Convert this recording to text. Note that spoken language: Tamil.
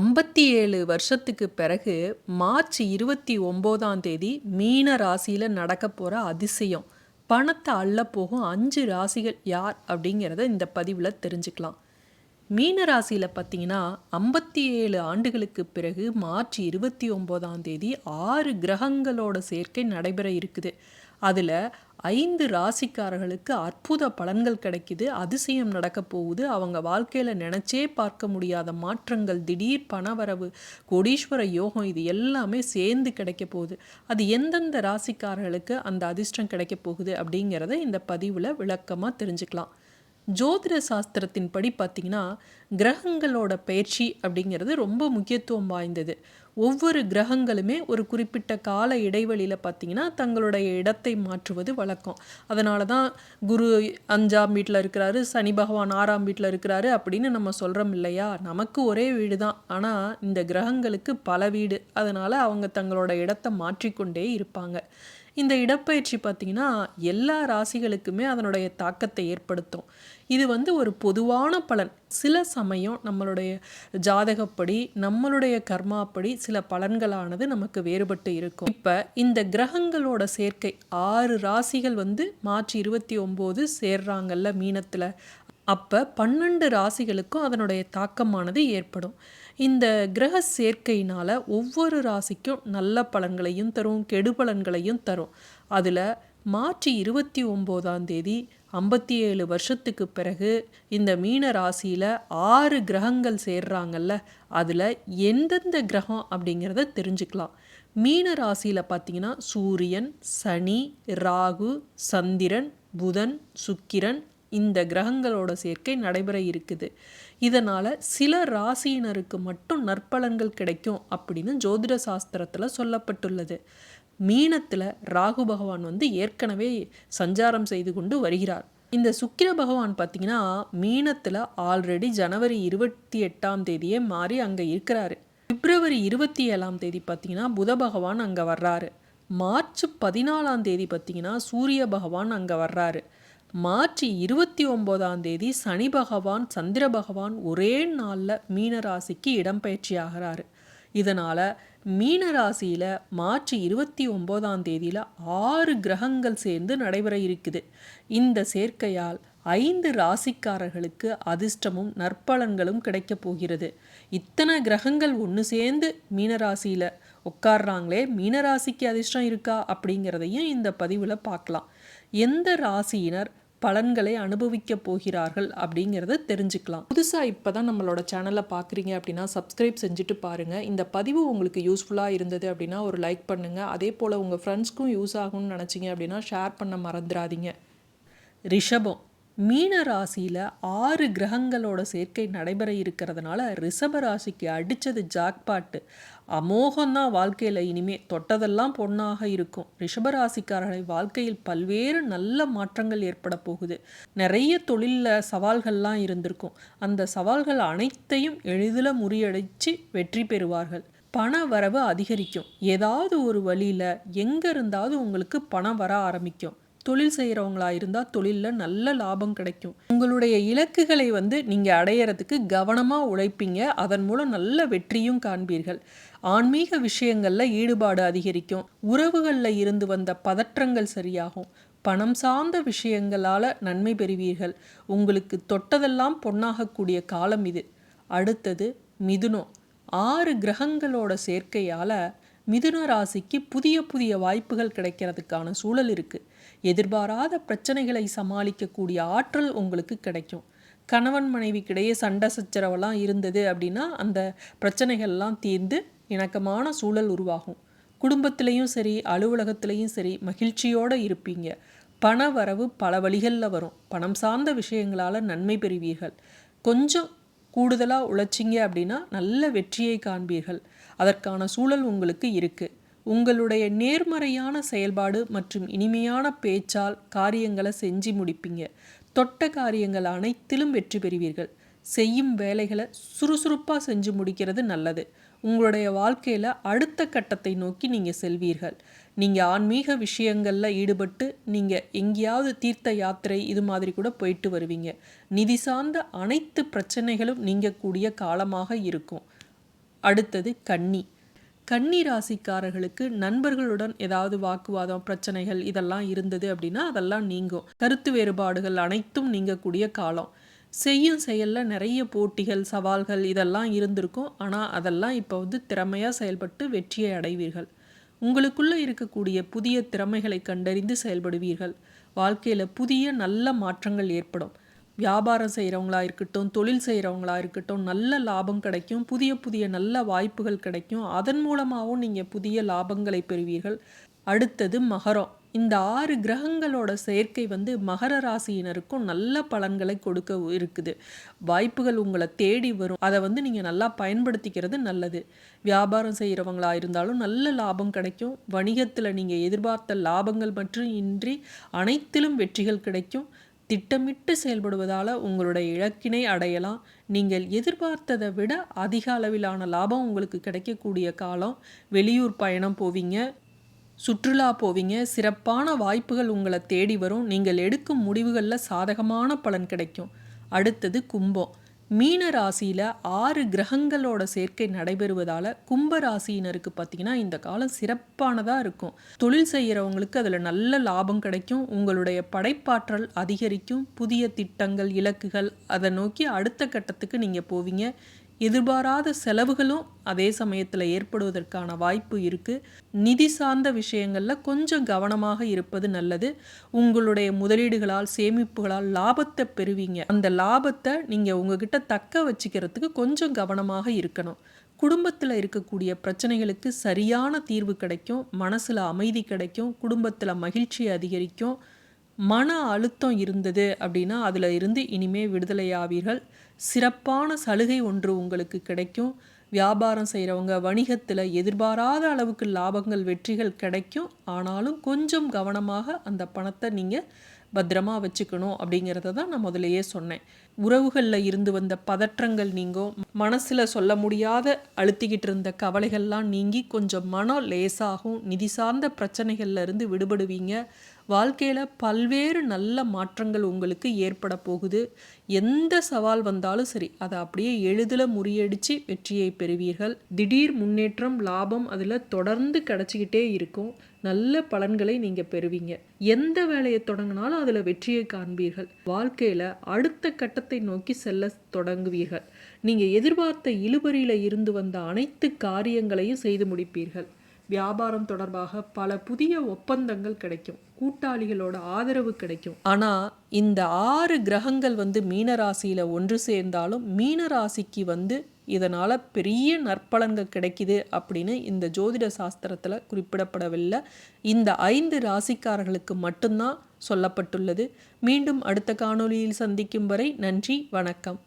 ஐம்பத்தி ஏழு வருஷத்துக்கு பிறகு மார்ச் இருபத்தி ஒம்போதாம் தேதி மீன ராசியில் நடக்க போகிற அதிசயம். பணத்தை அள்ள போகும் அஞ்சு ராசிகள் யார் அப்படிங்கிறத இந்த பதிவில் தெரிஞ்சுக்கலாம். மீன ராசியில் பார்த்தீங்கன்னா ஐம்பத்தி ஏழு ஆண்டுகளுக்கு பிறகு மார்ச் இருபத்தி ஒம்போதாம் தேதி ஆறு கிரகங்களோட சேர்க்கை நடைபெற இருக்குது. அதில் ஐந்து ராசிக்காரர்களுக்கு அற்புத பலன்கள் கிடைக்குது. அதிசயம் நடக்க போகுது. அவங்க வாழ்க்கையில் நினச்சே பார்க்க முடியாத மாற்றங்கள் திடீர் பணவரவு கோடீஸ்வர யோகம் இது எல்லாமே சேர்ந்து கிடைக்க போகுது. அது எந்தெந்த ராசிக்காரர்களுக்கு அந்த அதிர்ஷ்டம் கிடைக்க போகுது அப்படிங்கிறத இந்த பதிவில் விளக்கமாக தெரிஞ்சுக்கலாம். ஜோதிட சாஸ்திரத்தின் படி பார்த்திங்கன்னா கிரகங்களோட பயிற்சி அப்படிங்கிறது ரொம்ப முக்கியத்துவம் வாய்ந்தது. ஒவ்வொரு கிரகங்களுமே ஒரு குறிப்பிட்ட கால இடைவெளியில் பார்த்திங்கன்னா தங்களுடைய இடத்தை மாற்றுவது வழக்கம். அதனால தான் குரு அஞ்சாம் வீட்டில் இருக்கிறாரு சனி பகவான் ஆறாம் வீட்டில் இருக்கிறாரு அப்படின்னு நம்ம சொல்கிறோம் இல்லையா? நமக்கு ஒரே வீடு தான். ஆனால் இந்த கிரகங்களுக்கு பல வீடு. அதனால் அவங்க தங்களோட இடத்தை மாற்றிக்கொண்டே இருப்பாங்க. இந்த இடப்பயிற்சி பார்த்திங்கன்னா எல்லா ராசிகளுக்குமே அதனுடைய தாக்கத்தை ஏற்படுத்தும். இது வந்து ஒரு பொதுவான பலன். சில சமயம் நம்மளுடைய ஜாதகப்படி நம்மளுடைய கர்மாப்படி சில பலன்களானது நமக்கு வேறுபட்டு இருக்கும். இப்போ இந்த கிரகங்களோட சேர்க்கை ஆறு ராசிகள் வந்து மார்ச் இருபத்தி ஒம்போது சேர்றாங்கல்ல மீனத்தில். அப்போ பன்னெண்டு ராசிகளுக்கும் அதனுடைய தாக்கமானது ஏற்படும். இந்த கிரக சேர்க்கையினால் ஒவ்வொரு ராசிக்கும் நல்ல பலன்களையும் தரும் கெடு பலன்களையும் தரும். அதில் மார்ச் இருபத்தி ஒம்போதாம் தேதி ஐம்பத்தி ஏழு வருஷத்துக்கு பிறகு இந்த மீன ராசியில் ஆறு கிரகங்கள் சேர்றாங்கல்ல அதில் எந்தெந்த கிரகம் அப்படிங்கிறத தெரிஞ்சுக்கலாம். மீன ராசியில் பார்த்தீங்கன்னா சூரியன் சனி ராகு சந்திரன் புதன் சுக்கிரன் இந்த கிரகங்களோட சேர்க்கை நடைபெற இருக்குது. இதனால் சில ராசியினருக்கு மட்டும் நற்பலன்கள் கிடைக்கும் அப்படின்னு ஜோதிட சாஸ்திரத்தில் சொல்லப்பட்டுள்ளது. மீனத்தில் ராகு பகவான் வந்து ஏற்கனவே சஞ்சாரம் செய்து கொண்டு வருகிறார். இந்த சுக்கிர பகவான் பார்த்தீங்கன்னா மீனத்தில் ஆல்ரெடி ஜனவரி இருபத்தி எட்டாம் தேதியே மாறி அங்கே இருக்கிறாரு. பிப்ரவரி இருபத்தி ஏழாம் தேதி பார்த்தீங்கன்னா புத பகவான் அங்கே வர்றாரு. மார்ச் பதினாலாம் தேதி பார்த்தீங்கன்னா சூரிய பகவான் அங்கே வர்றாரு. மார்ச் இருபத்தி ஒம்போதாம் தேதி சனி பகவான் சந்திர பகவான் ஒரே நாளில் மீனராசிக்கு இடம்பெயர்ச்சி ஆகிறாரு இதனால் மீனராசியில் மார்ச் இருபத்தி ஒம்போதாம் தேதியில் ஆறு கிரகங்கள் சேர்ந்து நடைபெற இருக்குது. இந்த சேர்க்கையால் ஐந்து ராசிக்காரர்களுக்கு அதிர்ஷ்டமும் நற்பலன்களும் கிடைக்கப் போகிறது. இத்தனை கிரகங்கள் ஒன்று சேர்ந்து மீனராசியில் உட்கார்றாங்களே மீனராசிக்கு அதிர்ஷ்டம் இருக்கா அப்படிங்கிறதையும் இந்த பதிவில் பார்க்கலாம். எந்த ராசியினர் பலன்களை அனுபவிக்க போகிறார்கள் அப்படிங்கிறத தெரிஞ்சுக்கலாம். புதுசாக இப்போ தான் நம்மளோட சேனலை பார்க்குறீங்க அப்படின்னா சப்ஸ்கிரைப் செஞ்சுட்டு பாருங்கள் இந்த பதிவு உங்களுக்கு யூஸ்ஃபுல்லாக இருந்தது அப்படின்னா ஒரு லைக் பண்ணுங்கள் அதே போல் உங்கள் ஃப்ரெண்ட்ஸ்க்கும் யூஸ் ஆகும்னு நினச்சிங்க அப்படின்னா ஷேர் பண்ண மறந்துடாதீங்க. ரிஷபம். மீன ராசியில் ஆறு கிரகங்களோட சேர்க்கை நடைபெற இருக்கிறதுனால ரிஷப ராசிக்கு அடித்தது ஜாக்பாட்டு. அமோகம்தான் வாழ்க்கையில் இனிமே தொட்டதெல்லாம் பொண்ணாக இருக்கும். ரிஷபராசிக்காரர்களை வாழ்க்கையில் பல்வேறு நல்ல மாற்றங்கள் ஏற்பட போகுது. நிறைய தொழிலில் சவால்கள்லாம் இருந்திருக்கும். அந்த சவால்கள் அனைத்தையும் எளிதில் முறியடித்து வெற்றி பெறுவார்கள். பண வரவு அதிகரிக்கும். ஏதாவது ஒரு வழியில் எங்கே இருந்தாவது உங்களுக்கு பணம் வர ஆரம்பிக்கும். தொழில் செய்கிறவங்களா இருந்தால் தொழிலில் நல்ல லாபம் கிடைக்கும். உங்களுடைய இலக்குகளை வந்து நீங்கள் அடையிறதுக்கு கவனமாக உழைப்பீங்க. அதன் மூலம் நல்ல வெற்றியும் காண்பீர்கள். ஆன்மீக விஷயங்களில் ஈடுபாடு அதிகரிக்கும். உறவுகளில் இருந்து வந்த பதற்றங்கள் சரியாகும். பணம் சார்ந்த விஷயங்களால் நன்மை பெறுவீர்கள். உங்களுக்கு தொட்டதெல்லாம் பொன்னாகக்கூடிய காலம் இது. அடுத்தது மிதுனம். ஆறு கிரகங்களோட சேர்க்கையால் மிதுன ராசிக்கு புதிய புதிய வாய்ப்புகள் கிடைக்கிறதுக்கான சூழல் இருக்குது எதிர்பாராத பிரச்சனைகளை சமாளிக்கக்கூடிய ஆற்றல் உங்களுக்கு கிடைக்கும். கணவன் மனைவிக்கிடையே சண்டை சச்சரவெல்லாம் இருந்தது அப்படின்னா அந்த பிரச்சனைகள்லாம் தீர்ந்து இணக்கமான சூழல் உருவாகும். குடும்பத்திலையும் சரி அலுவலகத்திலையும் சரி மகிழ்ச்சியோடு இருப்பீங்க. பண வரவு பல வழிகளில் வரும். பணம் சார்ந்த விஷயங்களால் நன்மை பெறுவீர்கள். கொஞ்சம் கூடுதலாக உழைச்சிங்க அப்படின்னா நல்ல வெற்றியை காண்பீர்கள். அதற்கான சூழல் உங்களுக்கு இருக்குது உங்களுடைய நேர்மறையான செயல்பாடு மற்றும் இனிமையான பேச்சால் காரியங்களை செஞ்சு முடிப்பீங்க. தொட்ட காரியங்கள் அனைத்திலும் வெற்றி பெறுவீர்கள். செய்யும் வேலைகளை சுறுசுறுப்பாக செஞ்சு முடிக்கிறது நல்லது. உங்களுடைய வாழ்க்கையில் அடுத்த கட்டத்தை நோக்கி நீங்கள் செல்வீர்கள். நீங்கள் ஆன்மீக விஷயங்களில் ஈடுபட்டு நீங்கள் எங்கேயாவது தீர்த்த யாத்திரை இது மாதிரி கூட போயிட்டு வருவீங்க. நிதி சார்ந்த அனைத்து பிரச்சனைகளும் நீங்கக்கூடிய காலமாக இருக்கும். அடுத்தது கன்னி. கன்னி ராசிக்காரர்களுக்கு நண்பர்களுடன் ஏதாவது வாக்குவாதம் பிரச்சனைகள் இதெல்லாம் இருந்தது அப்படின்னா அதெல்லாம் நீங்கும். கருத்து வேறுபாடுகள் அனைத்தும் நீங்கக்கூடிய காலம். செய்யும் செயலில் நிறைய போட்டிகள் சவால்கள் இதெல்லாம் இருந்திருக்கும். ஆனால் அதெல்லாம் இப்போ வந்து திறமையாக செயல்பட்டு வெற்றியை அடைவீர்கள். உங்களுக்குள்ளே இருக்கக்கூடிய புதிய திறமைகளை கண்டறிந்து செயல்படுவீர்கள். வாழ்க்கையில் புதிய நல்ல மாற்றங்கள் ஏற்படும். வியாபாரம் செய்கிறவங்களா இருக்கட்டும் தொழில் செய்கிறவங்களா இருக்கட்டும் நல்ல லாபம் கிடைக்கும். புதிய புதிய நல்ல வாய்ப்புகள் கிடைக்கும். அதன் மூலமாகவும் நீங்கள் புதிய லாபங்களை பெறுவீர்கள். அடுத்தது மகரம். இந்த ஆறு கிரகங்களோட சேர்க்கை வந்து மகர ராசியினருக்கும் நல்ல பலன்களை கொடுக்க இருக்குது. வாய்ப்புகள் உங்களை தேடி வரும். அதை வந்து நீங்கள் நல்லா பயன்படுத்திக்கிறது நல்லது. வியாபாரம் செய்கிறவங்களா இருந்தாலும் நல்ல லாபம் கிடைக்கும். வணிகத்தில் நீங்கள் எதிர்பார்த்த லாபங்கள் மற்றும் இன்றி அனைத்திலும் வெற்றிகள் கிடைக்கும். திட்டமிட்டு செயல்படுவதால் உங்களுடைய இலக்கினை அடையலாம். நீங்கள் எதிர்பார்த்ததை விட அதிக அளவிலான லாபம் உங்களுக்கு கிடைக்கக்கூடிய காலம். வெளியூர் பயணம் போவீங்க. சுற்றுலா போவீங்க. சிறப்பான வாய்ப்புகள் உங்களை தேடி வரும். நீங்கள் எடுக்கும் முடிவுகளில் சாதகமான பலன் கிடைக்கும். அடுத்தது கும்பம். மீன ராசியில் ஆறு கிரகங்களோட சேர்க்கை நடைபெறுவதால் கும்ப ராசியினருக்கு பார்த்திங்கன்னா இந்த காலம் சிறப்பானதாக இருக்கும். தொழில் செய்கிறவங்களுக்கு அதில் நல்ல லாபம் கிடைக்கும். உங்களுடைய படைப்பாற்றல் அதிகரிக்கும். புதிய திட்டங்கள் இலக்குகள் அதை நோக்கி அடுத்த கட்டத்துக்கு நீங்கள் போவீங்க. எதிர்பாராத செலவுகளும் அதே சமயத்தில் ஏற்படுவதற்கான வாய்ப்பு இருக்குது நிதி சார்ந்த விஷயங்களில் கொஞ்சம் கவனமாக இருப்பது நல்லது. உங்களுடைய முதலீடுகளால் சேமிப்புகளால் லாபத்தை பெறுவீங்க. அந்த லாபத்தை நீங்கள் உங்ககிட்ட தக்க வச்சுக்கிறதுக்கு கொஞ்சம் கவனமாக இருக்கணும். குடும்பத்தில் இருக்கக்கூடிய பிரச்சனைகளுக்கு சரியான தீர்வு கிடைக்கும். மனசில் அமைதி கிடைக்கும். குடும்பத்தில் மகிழ்ச்சி அதிகரிக்கும். மன அழுத்தம் இருந்தது அப்படின்னா அதில் இருந்து இனிமே விடுதலையாவீர்கள். சிறப்பான சலுகை ஒன்று உங்களுக்கு கிடைக்கும். வியாபாரம் செய்கிறவங்க வணிகத்தில் எதிர்பாராத அளவுக்கு லாபங்கள் வெற்றிகள் கிடைக்கும். ஆனாலும் கொஞ்சம் கவனமாக அந்த பணத்தை நீங்கள் பத்திரமா வச்சுக்கணும் அப்படிங்கிறத தான் நான் முதலையே சொன்னேன். உறவுகளில் இருந்து வந்த பதற்றங்கள் நீங்கும் மனசில் சொல்ல முடியாத அழுத்திக்கிட்டு இருந்த கவலைகள்லாம் நீங்கி கொஞ்சம் மனம் லேசாகும். நிதி சார்ந்த பிரச்சனைகள்லேருந்து விடுபடுவீங்க. வாழ்க்கையில் பல்வேறு நல்ல மாற்றங்கள் உங்களுக்கு ஏற்பட போகுது. எந்த சவால் வந்தாலும் சரி அதை அப்படியே எளிதில் முறியடித்து வெற்றியை பெறுவீர்கள். திடீர் முன்னேற்றம் லாபம் அதில் தொடர்ந்து கிடச்சிக்கிட்டே இருக்கும். நல்ல பலன்களை நீங்கள் பெறுவீங்க. எந்த வேலையை தொடங்கினாலும் அதில் வெற்றியை காண்பீர்கள். வாழ்க்கையில் அடுத்த கட்டத்தை நோக்கி செல்ல தொடங்குவீர்கள். நீங்கள் எதிர்பார்த்த இழுபறியில் இருந்து வந்த அனைத்து காரியங்களையும் செய்து முடிப்பீர்கள். வியாபாரம் தொடர்பாக பல புதிய ஒப்பந்தங்கள் கிடைக்கும். கூட்டாளிகளோட ஆதரவு கிடைக்கும். ஆனால் இந்த ஆறு கிரகங்கள் வந்து மீனராசியில் ஒன்று சேர்ந்தாலும் மீனராசிக்கு வந்து இதனால் பெரிய நற்பலன்கள் கிடைக்குது அப்படின்னு இந்த ஜோதிட சாஸ்திரத்தில் குறிப்பிடப்படவில்லை. இந்த ஐந்து ராசிக்காரர்களுக்கு மட்டும்தான் சொல்லப்பட்டுள்ளது. மீண்டும் அடுத்த காணொளியில் சந்திக்கும் வரை நன்றி வணக்கம்.